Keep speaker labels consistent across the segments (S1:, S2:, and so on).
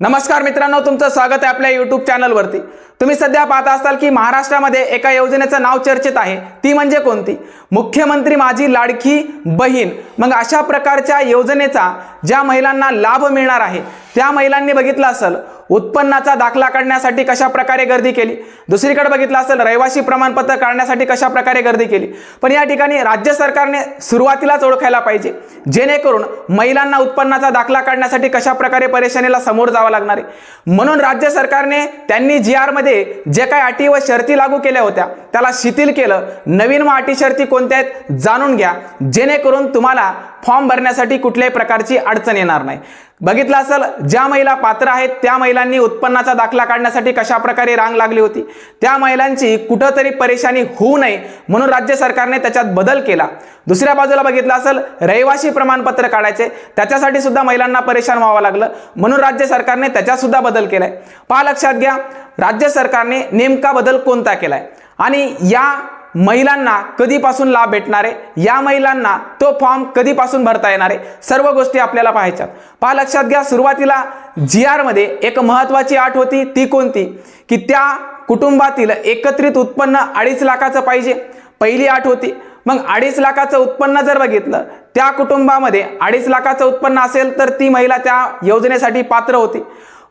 S1: नमस्कार मित्रांनो तुमचं स्वागत आहे आपल्या युट्यूब चॅनलवरती तुम्ही सध्या पाहत असाल की महाराष्ट्रामध्ये एका योजनेचं नाव चर्चेत आहे. ती म्हणजे कोणती? मुख्यमंत्री माझी लाडकी बहीण. मग अशा प्रकारच्या योजनेचा ज्या महिलांना लाभ मिळणार आहे त्या महिलांनी बघितलं असेल उत्पन्नाचा दाखला काढण्यासाठी कशा प्रकारे गर्दी केली? दुसरीकडे बघितलं असेल रहिवासी प्रमाणपत्र काढण्यासाठी कशा प्रकारे गर्दी केली? पण या ठिकाणी राज्य सरकारने सुरुवातीलाच ओळखायला पाहिजे. जेणेकरून महिलांना उत्पन्नाचा दाखला काढण्यासाठी कशा प्रकारे परेशानीला समोर जावं लागणार आहे? म्हणून राज्य सरकारने त्यांनी जी आरमध्ये जे काही अटी व शर्ती लागू केल्या होत्या त्याला शिथिल केलं. नवीन व अटी शर्ती कोणत्या आहेत? जाणून घ्या. जेणेकरून तुम्हाला फॉर्म भरण्यासाठी कुठल्याही प्रकारची अडचण येणार नाही. बघितलं असेल ज्या महिला पात्र आहेत त्या महिलांनी उत्पन्नाचा दाखला काढण्यासाठी कशा प्रकारे रांग लागली होती? त्या महिलांची कुठंतरी परेशानी होऊ नये म्हणून राज्य सरकारने त्याच्यात बदल केला. दुसऱ्या बाजूला बघितलं असेल रहिवासी प्रमाणपत्र काढायचे. त्याच्यासाठी सुद्धा महिलांना परेशान व्हावं लागलं. म्हणून राज्य सरकारने त्याच्यात सुद्धा बदल केलाय. पहा लक्षात घ्या. राज्य सरकारने नेमका बदल कोणता केलाय? आणि या महिलांना कधीपासून लाभ भेटणार आहे? या महिलांना तो फॉर्म कधीपासून भरता येणार आहे? सर्व गोष्टी आपल्याला पाहायच्यात पहा लक्षात घ्या सुरुवातीला जी आरमध्ये एक महत्वाची आठ होती. ती कोणती? की त्या कुटुंबातील एकत्रित उत्पन्न अडीच लाखाचं पाहिजे. पहिली आठ होती. मग अडीच लाखाचं उत्पन्न जर बघितलं त्या कुटुंबामध्ये अडीच लाखाचं उत्पन्न असेल तर ती महिला त्या योजनेसाठी पात्र होती.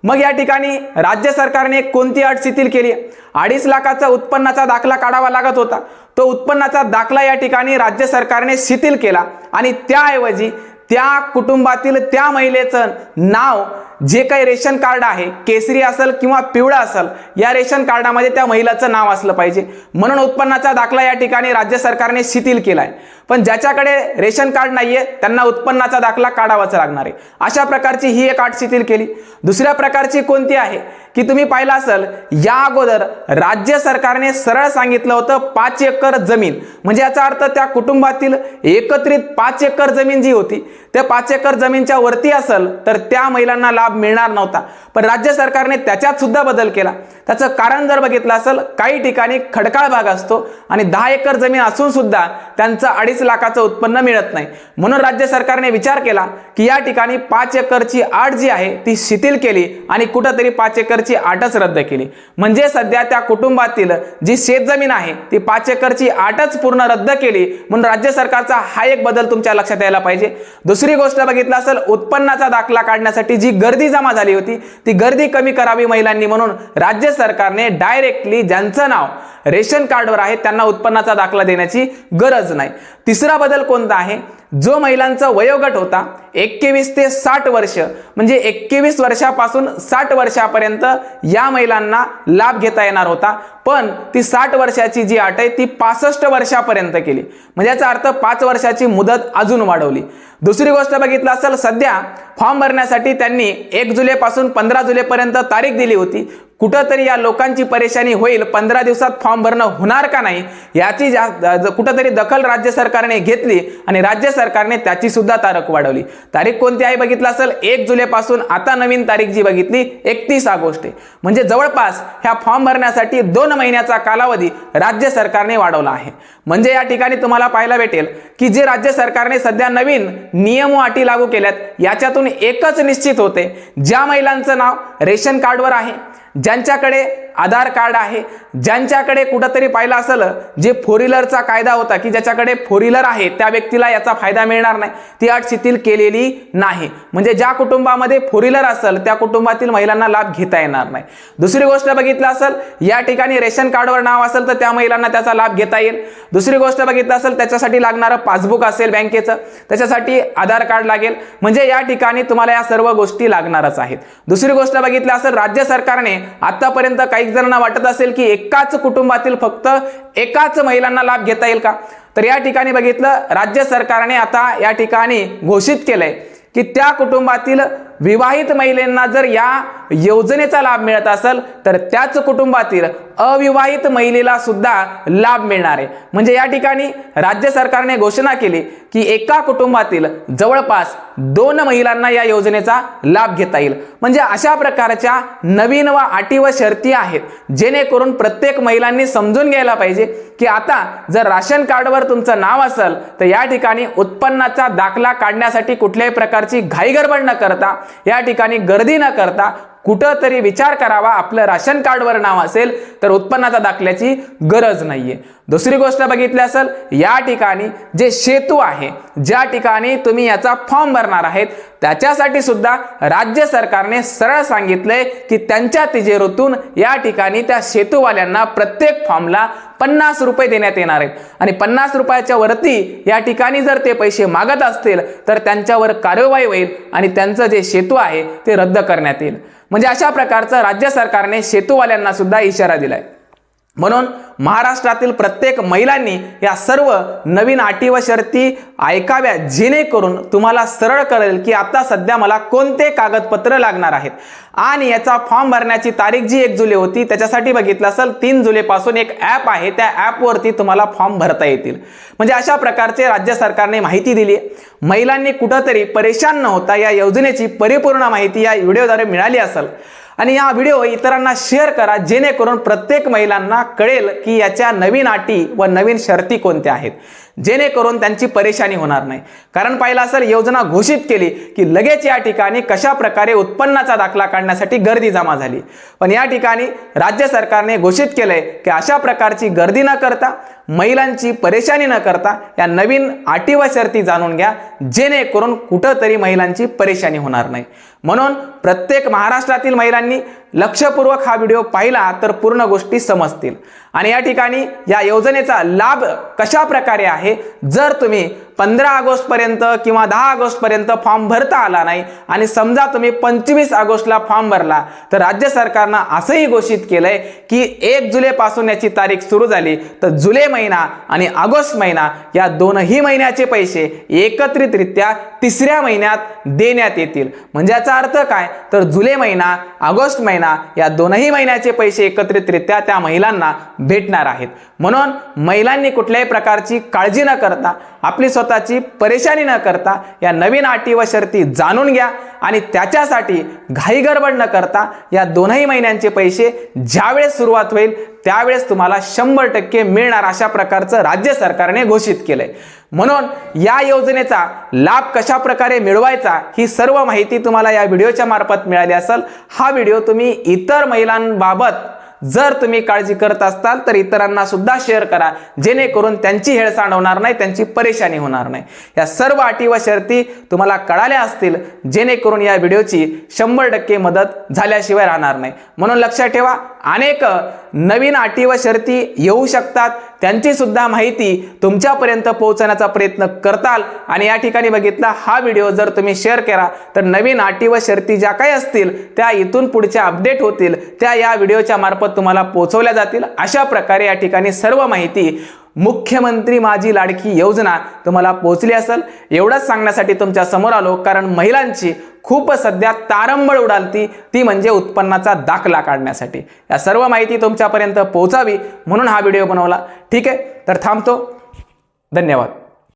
S1: मग या ठिकाणी राज्य सरकारने कोणती अट शिथिल केली? अडीच लाखाचा उत्पन्नाचा दाखला काढावा लागत होता. तो उत्पन्नाचा दाखला या ठिकाणी राज्य सरकारने शिथिल केला. आणि त्याऐवजी त्या कुटुंबातील त्या महिलेचं नाव जे काही रेशन कार्ड आहे केसरी असेल किंवा पिवळं असेल या रेशन कार्डामध्ये त्या महिलाचं नाव असलं पाहिजे. म्हणून उत्पन्नाचा दाखला या ठिकाणी राज्य सरकारने शिथिल केलाय. पण ज्याच्याकडे रेशन कार्ड नाहीये त्यांना उत्पन्नाचा दाखला काढावाच लागणार आहे. अशा प्रकारची ही एक अट शिथिल केली. दुसऱ्या प्रकारची कोणती आहे? की तुम्ही पाहिलं असेल या अगोदर राज्य सरकारने सरळ सांगितलं होतं पाच एकर जमीन. म्हणजे याचा अर्थ त्या कुटुंबातील एकत्रित पाच एकर जमीन जी होती त्या पाच एकर जमीनच्या वरती असेल तर त्या महिलांना लाभ मिळणार नव्हता. पण राज्य सरकारने त्याच्यात सुद्धा बदल केला. त्याचं कारण जर बघितलं असेल काही ठिकाणी खडकाळ भाग असतो आणि दहा एकर जमीन असून सुद्धा त्यांचं अडीच लाखाचं उत्पन्न मिळत नाही. म्हणून राज्य सरकारने विचार केला की या ठिकाणी पाच एकरची आठ जी आहे ती शिथिल केली आणि कुठंतरी पाच एकरची आठच रद्द केली. म्हणजे सध्या त्या कुटुंबातील जी शेतजमीन आहे ती पाच एकरची आठच पूर्ण रद्द केली. म्हणून राज्य सरकारचा हा एक बदल तुमच्या लक्षात यायला पाहिजे. दुसरी गोष्ट बघितलं असेल उत्पन्नाचा दाखला काढण्यासाठी जी गर्दी गर्दी जमा झाली होती. ती गर्दी कमी करावी महिलांनी म्हणून राज्य सरकारने डायरेक्टली ज्यांचं नाव रेशन कार्डवर आहे त्यांना उत्पन्नाचा दाखला देण्याची गरज नाही. तिसरा बदल कोणता आहे? जो महिलांचा वयोगट होता एक्केवीस ते साठ वर्ष म्हणजे एक्केवीस वर्षापासून साठ वर्षापर्यंत या महिलांना लाभ घेता येणार होता. पण ती साठ वर्षाची जी अट आहे ती पासष्ट वर्षापर्यंत केली. म्हणजे याचा अर्थ पाच वर्षाची मुदत अजून वाढवली. दुसरी गोष्ट बघितलं असेल सध्या फॉर्म भरण्यासाठी त्यांनी एक जुलैपासून पंधरा जुलैपर्यंत तारीख दिली होती. कुठंतरी या लोकांची परेशानी होईल पंधरा दिवसात फॉर्म भरणं होणार का नाही याची जा कुठंतरी दखल राज्य सरकारने घेतली आणि राज्य सरकारने त्याची सुद्धा तारीख वाढवली. तारीख कोणती आहे बघितलं असेल? एक जुलैपासून आता नवीन तारीख जी बघितली एकतीस ऑगस्ट आहे. म्हणजे जवळपास ह्या फॉर्म भरण्यासाठी दोन महिन्याचा कालावधी राज्य सरकारने वाढवला आहे. म्हणजे या ठिकाणी तुम्हाला पाहायला भेटेल की जे राज्य सरकारने सध्या नवीन नियम व अटी लागू केल्यात याच्यातून एकच निश्चित होते. ज्या महिलांचं नाव रेशन कार्डवर आहे ज्यांच्याकडे आधार कार्ड आहे. ज्यांच्याकडे कुठंतरी पाहिलं असेल जे फोर व्हीलरचा कायदा होता की ज्याच्याकडे फोर व्हीलर आहे त्या व्यक्तीला याचा फायदा मिळणार नाही. ती अट शिथिल केलेली नाही. म्हणजे ज्या कुटुंबामध्ये फोर व्हीलर असेल त्या कुटुंबातील महिलांना लाभ घेता येणार नाही. दुसरी गोष्ट बघितलं असेल या ठिकाणी रेशन कार्डवर नाव असेल तर त्या महिलांना त्याचा लाभ घेता येईल. दुसरी गोष्ट बघितलं असेल त्याच्यासाठी लागणारं पासबुक असेल बँकेचं त्याच्यासाठी आधार कार्ड लागेल. म्हणजे या ठिकाणी तुम्हाला या सर्व गोष्टी लागणारच आहेत. दुसरी गोष्ट बघितलं असेल राज्य सरकारने आतापर्यंत काही जणांना वाटत असेल की एकाच कुटुंबातील फक्त एकाच महिलांना लाभ घेता येईल का? तर या ठिकाणी बघितलं राज्य सरकारने आता या ठिकाणी घोषित केलंय की त्या कुटुंबातील विवाहित महिलांना जर या योजनेचा लाभ मिळत असेल तर त्याच कुटुंबातील अविवाहित महिलेला सुद्धा लाभ मिळणार आहे. म्हणजे या ठिकाणी राज्य सरकारने घोषणा केली की एका कुटुंबातील जवळपास दोन महिलांना या योजनेचा लाभ घेता येईल. म्हणजे अशा प्रकारच्या नवीन व अटी व शर्ती आहेत जेणेकरून प्रत्येक महिलांनी समजून घ्यायला पाहिजे की आता जर राशन कार्डवर तुमचं नाव असेल तर या ठिकाणी उत्पन्नाचा दाखला काढण्यासाठी कुठल्याही प्रकारची घाईगडबड न करता या ठिकाणी गर्दी न करता कुठंतरी विचार करावा. आपलं राशन कार्डवर नाव असेल तर उत्पन्नाचा दाखल्याची गरज नाहीये. दुसरी गोष्ट बघितली असेल या ठिकाणी जे सेतू आहे ज्या ठिकाणी तुम्ही याचा फॉर्म भरणार आहेत त्याच्यासाठी सुद्धा राज्य सरकारने सरळ सांगितलंय की त्यांच्या तिजेरीतून या ठिकाणी त्या सेतूवाल्यांना प्रत्येक फॉर्मला पन्नास रुपये देण्यात येणार आहेत. आणि पन्नास रुपयाच्या वरती या ठिकाणी जर ते पैसे मागत असतील तर त्यांच्यावर कार्यवाही होईल आणि त्यांचं जे सेतू आहे ते रद्द करण्यात येईल. म्हणजे अशा प्रकारचं राज्य सरकारने शेतूवाल्यांना सुद्धा इशारा दिलाय. म्हणून महाराष्ट्रातील प्रत्येक महिलांनी या सर्व नवीन अटी व शर्ती ऐकाव्या जेणेकरून तुम्हाला सरळ कळेल की आता सध्या मला कोणते कागदपत्र लागणार आहेत. आणि याचा फॉर्म भरण्याची तारीख जी एक जुलै होती त्याच्यासाठी बघितलं असेल तीन जुलैपासून एक ॲप आहे. त्या ॲपवरती तुम्हाला फॉर्म भरता येतील. म्हणजे अशा प्रकारचे राज्य सरकारने माहिती दिली महिलांनी कुठंतरी परेशान न होता या योजनेची परिपूर्ण माहिती या व्हिडिओद्वारे मिळाली असेल. आणि हा व्हिडिओ इतरांना शेअर करा जेणेकरून प्रत्येक महिलांना कळेल की याच्या नवीन अटी व नवीन शर्ती कोणत्या आहेत. जेणेकरून त्यांची परेशानी होणार नाही. कारण पाहिलं असेल योजना घोषित केली की लगेच या ठिकाणी कशा प्रकारे उत्पन्नाचा दाखला काढण्यासाठी गर्दी जमा झाली. पण या ठिकाणी राज्य सरकारने घोषित केलंय की अशा प्रकारची गर्दी न करता महिलांची परेशानी न करता या नवीन अटी व शर्ती जाणून घ्या जेणेकरून कुठंतरी महिलांची परेशानी होणार नाही. म्हणून प्रत्येक महाराष्ट्रातील महिलांनी लक्षपूर्वक हा व्हिडिओ पाहिला तर पूर्ण गोष्टी समजतील. आणि या ठिकाणी या योजनेचा लाभ कशा प्रकारे आहे? जर तुम्ही पंधरा ऑगस्ट पर्यंत किंवा दहा ऑगस्ट पर्यंत फॉर्म भरता आला नाही आणि समजा तुम्ही पंचवीस ऑगस्टला फॉर्म भरला तर राज्य सरकारनं असंही घोषित केलंय की एक जुलैपासून याची तारीख सुरू झाली तर जुलै महिना आणि ऑगस्ट महिना या दोनही महिन्याचे पैसे एकत्रितरित्या तिसऱ्या महिन्यात देण्यात येतील. म्हणजे याचा अर्थ काय? तर जुलै महिना ऑगस्ट महिना या दोनही महिन्याचे पैसे एकत्रितरित्या त्या महिलांना भेटणार आहेत. म्हणून महिलांनी कुठल्याही प्रकारची काळजी न करता आपली स्वतः स्वतःची परेशानी न करता या नवीन अटी व शर्ती जाणून घ्या आणि त्याच्यासाठी घाईगडबड न करता या दोनही महिन्यांचे पैसे ज्यावेळेस सुरुवात होईल त्यावेळेस तुम्हाला शंभर टक्के मिळणार अशा प्रकारचं राज्य सरकारने घोषित केलंय. म्हणून या योजनेचा लाभ कशा प्रकारे मिळवायचा ही सर्व माहिती तुम्हाला या व्हिडिओच्या मार्फत मिळाली असेल. हा व्हिडिओ तुम्ही इतर महिलांबाबत जर तुम्ही काळजी करत असाल तर इतरांना सुद्धा शेअर करा. जेणेकरून त्यांची हेळसांड होणार नाही त्यांची परेशानी होणार नाही. या सर्व अटी व शर्ती तुम्हाला कळाल्या असतील जेणेकरून या व्हिडिओची शंभर टक्के मदत झाल्याशिवाय राहणार नाही. म्हणून लक्षात ठेवा अनेक नवीन अटी व शर्ती येऊ शकतात. त्यांची सुद्धा माहिती तुमच्यापर्यंत पोहोचण्याचा प्रयत्न करताल. आणि या ठिकाणी बघितला हा व्हिडिओ जर तुम्ही शेअर केला तर नवीन अटी व शर्ती ज्या काही असतील त्या इथून पुढच्या अपडेट होतील. त्या या व्हिडिओच्या मार्फत तुम्हाला पोहोचवल्या जातील. अशा प्रकारे या ठिकाणी सर्व माहिती मुख्यमंत्री माझी लाडकी योजना तुम्हाला पोचली असेल. एवढंच सांगण्यासाठी तुमच्यासमोर आलो कारण महिलांची खूप सध्या तारंबळ उडालती ती म्हणजे उत्पन्नाचा दाखला काढण्यासाठी. या सर्व माहिती तुमच्यापर्यंत पोहोचावी म्हणून हा व्हिडिओ बनवला. ठीक आहे तर थांबतो. धन्यवाद.